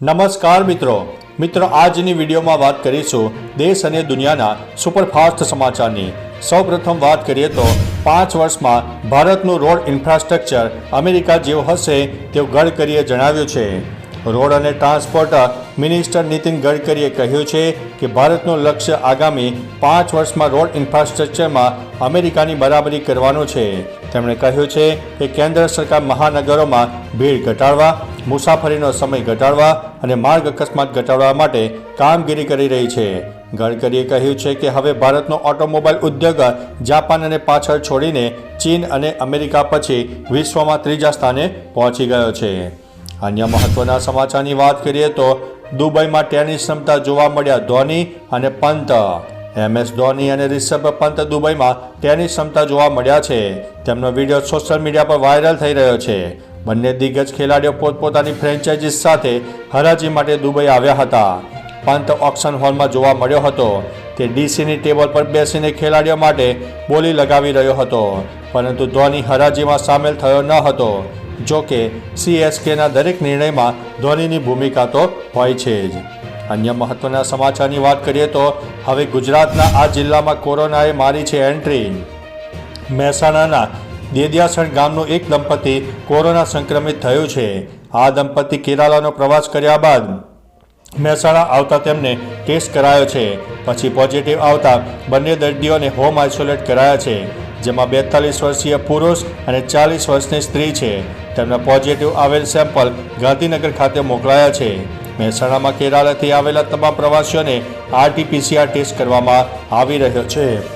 નમસ્કાર મિત્રો. મિત્રો, આજની વિડીયોમાં વાત કરીશું દેશ અને દુનિયાના સુપરફાસ્ટ સમાચારની. સૌપ્રથમ વાત કરીએ તો, પાંચ વર્ષમાં ભારતનું રોડ ઇન્ફ્રાસ્ટ્રક્ચર અમેરિકા જેવું હશે તેવું ગડકરીએ જણાવ્યું છે. રોડ અને ટ્રાન્સપોર્ટ મિનિસ્ટર નીતિન ગડકરીએ કહ્યું છે કે ભારતનું લક્ષ્ય આગામી પાંચ વર્ષમાં રોડ ઇન્ફ્રાસ્ટ્રક્ચરમાં અમેરિકાની બરાબરી કરવાનું છે. તેમણે કહ્યું છે કે કેન્દ્ર સરકાર મહાનગરોમાં ભીડ ઘટાડવા મુસાફરીનો સમય ઘટાડવા અને માર્ગ અકસ્માત ઘટાડવા માટે કામગીરી કરી રહી છે. ગડકરીએ કહ્યું છે કે હવે ભારતનો ઓટોમોબાઈલ ઉદ્યોગ જાપાન અને પાછળ છોડીને ચીન અને અમેરિકા પછી વિશ્વમાં ત્રીજા સ્થાને પહોંચી ગયો છે. અન્ય મહત્વના સમાચારની વાત કરીએ તો દુબઈમાં ટેનિસ ક્ષમતા જોવા મળ્યા ધોની અને પંત. એમએસ ધોની અને રિષભ પંત દુબઈમાં ટેનિસ ક્ષમતા જોવા મળ્યા છે. તેમનો વીડિયો સોશિયલ મીડિયા પર વાયરલ થઈ રહ્યો છે. બંને દિગ્ગજ ખેલાડીઓ પોતપોતાની ફ્રેન્ચાઇઝીસ સાથે હરાજી માટે દુબઈ આવ્યા હતા. પંત ઓક્શન હોલમાં જોવા મળ્યો હતો તે ડીસીની ટેબલ પર બેસીને ખેલાડીઓ માટે બોલી લગાવી રહ્યો હતો, પરંતુ ધોની હરાજીમાં સામેલ થયો ન હતો, જો કે સીએસકેના દરેક નિર્ણયમાં ધોનીની ભૂમિકા તો હોય છે જ. અન્ય મહત્વના સમાચારની વાત કરીએ તો હવે ગુજરાતના આ જિલ્લામાં કોરોનાએ મારી છે એન્ટ્રી. મહેસાણાના દેદિયાસણ ગામનું એક દંપતી કોરોના સંક્રમિત થયું છે. આ દંપતી કેરાલાનો પ્રવાસ કર્યા બાદ મહેસાણા આવતા તેમને ટેસ્ટ કરાયો છે. પછી પોઝિટિવ આવતા બંને દર્દીઓને હોમ આઇસોલેટ કરાયા છે, જેમાં બેતાલીસ વર્ષીય પુરુષ અને ચાલીસ વર્ષની સ્ત્રી છે. તેમના પોઝિટિવ આવેલ સેમ્પલ ગાંધીનગર ખાતે મોકલાયા છે. મહેસાણામાં કેરાલાથી આવેલા તમામ પ્રવાસીઓને આરટીપીસીઆર ટેસ્ટ કરવામાં આવી રહ્યો છે.